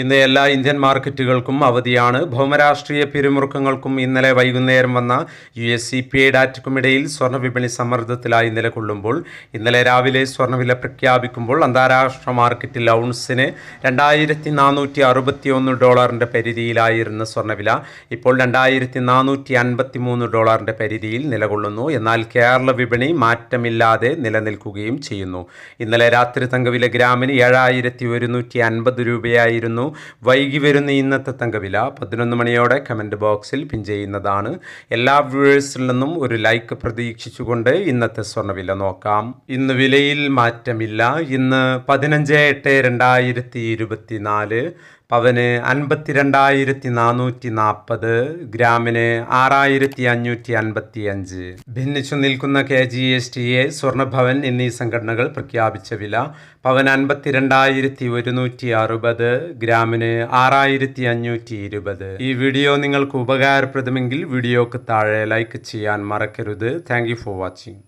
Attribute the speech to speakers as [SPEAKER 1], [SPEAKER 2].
[SPEAKER 1] ഇന്ന് എല്ലാ ഇന്ത്യൻ മാർക്കറ്റുകൾക്കും അവധിയാണ്. ഭൗമരാഷ്ട്രീയ പിരിമുറുക്കങ്ങൾക്കും ഇന്നലെ വൈകുന്നേരം വന്ന U S C P I ഡാറ്റയ്ക്കുമിടയിൽ സ്വർണവിപണി സമ്മർദ്ദത്തിലായി നിലകൊള്ളുമ്പോൾ ഇന്നലെ രാവിലെ സ്വർണവില പ്രഖ്യാപിക്കുമ്പോൾ അന്താരാഷ്ട്ര മാർക്കറ്റിൽ ഔൺസിന് രണ്ടായിരത്തി നാനൂറ്റി അറുപത്തി ഒന്ന് ഡോളറിന്റെ പരിധിയിലായിരുന്ന സ്വർണവില ഇപ്പോൾ രണ്ടായിരത്തി നാനൂറ്റി അൻപത്തി മൂന്ന് ഡോളറിന്റെ പരിധിയിൽ നിലകൊള്ളുന്നു. എന്നാൽ കേരള വിപണി മാറ്റമില്ലാതെ നിലനിൽക്കുകയും ചെയ്യുന്നു. ഇന്നലെ രാത്രി തങ്കവില ഗ്രാമിന് ഏഴായിരത്തി ഒരുന്നൂറ്റി അൻപത് രൂപയായിരുന്നു. വൈകി വരുന്ന ഇന്നത്തെ തങ്കവില പതിനൊന്ന് മണിയോടെ കമന്റ് ബോക്സിൽ പിൻ ചെയ്യുന്നതാണ്. എല്ലാ വ്യൂവേഴ്സിൽ നിന്നും ഒരു ലൈക്ക് പ്രതീക്ഷിച്ചുകൊണ്ട് ഇന്നത്തെ സ്വർണവില നോക്കാം. ഇന്ന് വിലയിൽ മാറ്റമില്ല. ഇന്ന് പതിനഞ്ച് എട്ട് രണ്ടായിരത്തി ഇരുപത്തി നാല് പവന് അൻപത്തിരണ്ടായിരത്തി നാനൂറ്റി നാൽപ്പത് ഗ്രാമിന് ആറായിരത്തി അഞ്ഞൂറ്റി അൻപത്തി അഞ്ച് ഭിന്നിച്ചു നിൽക്കുന്ന K G S T A Swarnabhavan എന്നീ സംഘടനകൾ പ്രഖ്യാപിച്ച വില പവൻ അൻപത്തിരണ്ടായിരത്തി ഒരുന്നൂറ്റി അറുപത് ഗ്രാമിന് ആറായിരത്തി അഞ്ഞൂറ്റി ഇരുപത് ഈ വീഡിയോ നിങ്ങൾക്ക് ഉപകാരപ്രദമെങ്കിൽ വീഡിയോക്ക് താഴെ ലൈക്ക് ചെയ്യാൻ മറക്കരുത്. Thank for watching.